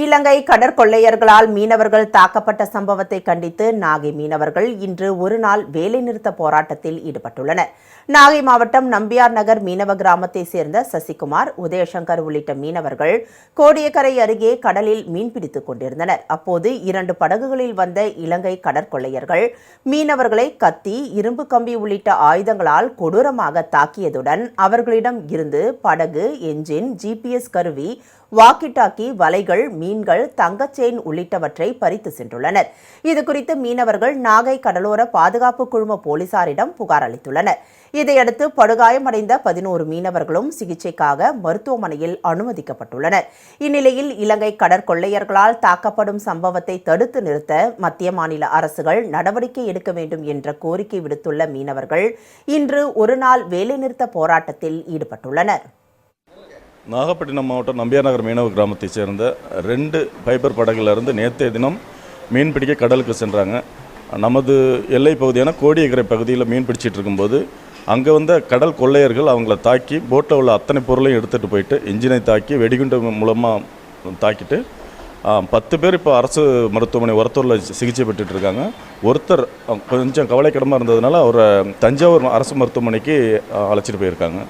இலங்கை கடற்கொள்ளையர்களால் மீனவர்கள் தாக்கப்பட்ட சம்பவத்தை கண்டித்து நாகை மீனவர்கள் இன்று ஒரு நாள் வேலைநிறுத்த போராட்டத்தில் ஈடுபட்டுள்ளனர். நாகை மாவட்டம் நம்பியார் நகர் மீனவ கிராமத்தை சேர்ந்த சசிகுமார் உதயசங்கர் உள்ளிட்ட மீனவர்கள் கோடியக்கரை அருகே கடலில் மீன்பிடித்துக் கொண்டிருந்தனர். அப்போது இரண்டு படகுகளில் வந்த இலங்கை கடற்கொள்ளையர்கள் மீனவர்களை கத்தி இரும்பு கம்பி உள்ளிட்ட ஆயுதங்களால் கொடூரமாக தாக்கியதுடன் அவர்களிடம் இருந்து படகு என்ஜின் ஜிபிஎஸ் கருவி வாக்கி டாக்கி வலைகள் மீன்கள் தங்கச்சேன் உள்ளிட்டவற்றை பறித்து சென்றுள்ளனர். இதுகுறித்து மீனவர்கள் நாகை கடலோர பாதுகாப்பு குழும போலீசாரிடம் புகார் அளித்துள்ளனர். இதையடுத்து படுகாயமடைந்த பதினோரு மீனவர்களும் சிகிச்சைக்காக மருத்துவமனையில் அனுமதிக்கப்பட்டுள்ளனர். இந்நிலையில் இலங்கை கடற்கொள்ளையர்களால் தாக்கப்படும் சம்பவத்தை தடுத்து நிறுத்த மத்திய மாநில அரசுகள் நடவடிக்கை எடுக்க வேண்டும் என்ற கோரிக்கை விடுத்துள்ள மீனவர்கள் இன்று ஒருநாள் வேலைநிறுத்த போராட்டத்தில் ஈடுபட்டுள்ளனர். நாகப்பட்டினம் மாவட்டம் நம்பியார் நகர் மீனவ கிராமத்தைச் சேர்ந்த ரெண்டு பைபர் படகுலேருந்து நேற்றைய தினம் மீன் பிடிக்க கடலுக்கு சென்றாங்க. நமது எல்லை பகுதியான கோடியக்கரை பகுதியில் மீன் பிடிச்சிட்டு இருக்கும்போது அங்கே வந்த கடல் கொள்ளையர்கள் அவங்கள தாக்கி போட்டில் உள்ள அத்தனை பொருளையும் எடுத்துகிட்டு போயிட்டு இன்ஜினை தாக்கி வெடிகுண்டு மூலமாக தாக்கிட்டு பத்து பேர் இப்போ அரசு மருத்துவமனை ஒருத்தூரில் சிகிச்சை பெற்றுட்டு இருக்காங்க. ஒருத்தர் கொஞ்சம் கவலைக்கிடமாக இருந்ததுனால அவரை தஞ்சாவூர் அரசு மருத்துவமனைக்கு அழைச்சிட்டு போயிருக்காங்க.